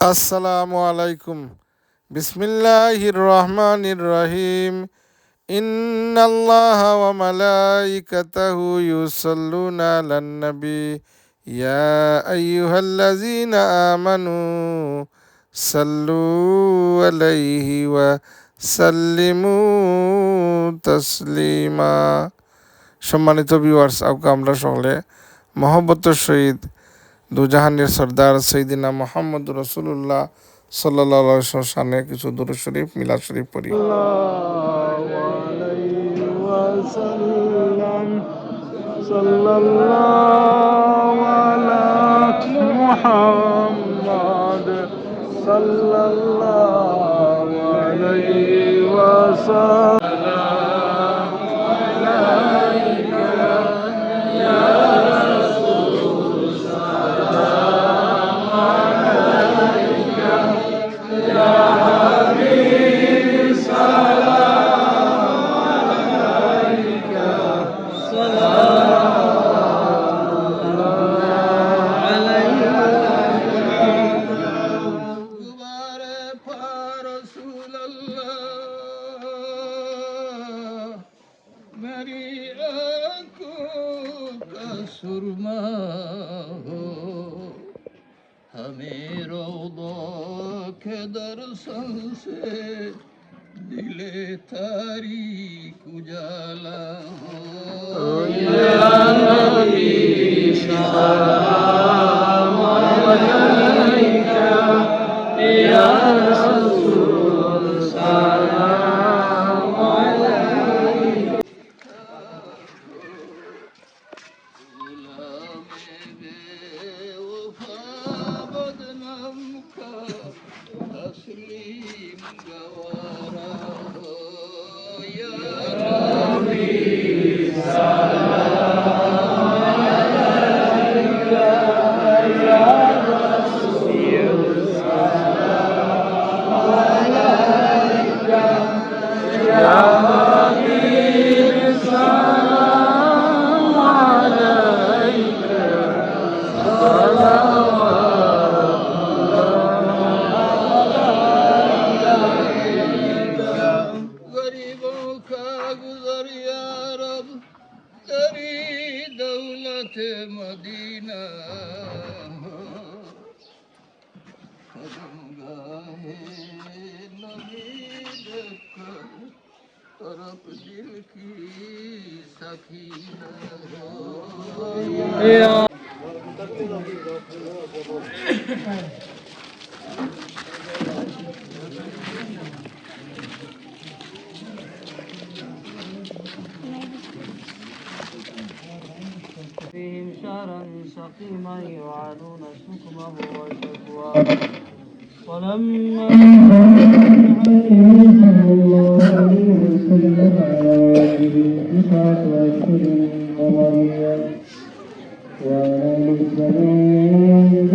আসসালামু আলাইকুম। বিসমিল্লাহির রহমানির রহিম। ইন্নাল্লাহা ওয়া মালাইকাতাহু ইউসাল্লুনা আলান নবী। ইয়া আইয়ুহাল্লাযীনা আমানু সাল্লু আলাইহি ওয়া সাল্লিমু তাসলিমা। সম্মানিত ভিউয়ার্স আজকে আমরা সকলে মহব্বতের সহিত দুজাহানের সর্দার সৈদিনা মোহাম্মদ রসুল্লাহ সাল্লা সামনে কিছু দুরু শরীফ মিলা শরীফ পড়ি। सुरमा हो हमें रौदो के दर्शन से दिले तारी उजाला हो या नबी सलाम अलैका Ya Rabbi সব তরি দৌলত মদিনা। तरफ दिल की सखी نارا سقيما يعانون سكمه وشكواه. ولما صلى الله عليه وسلم. على والده تسعة أشهر ومريم وأنا مجتمع عند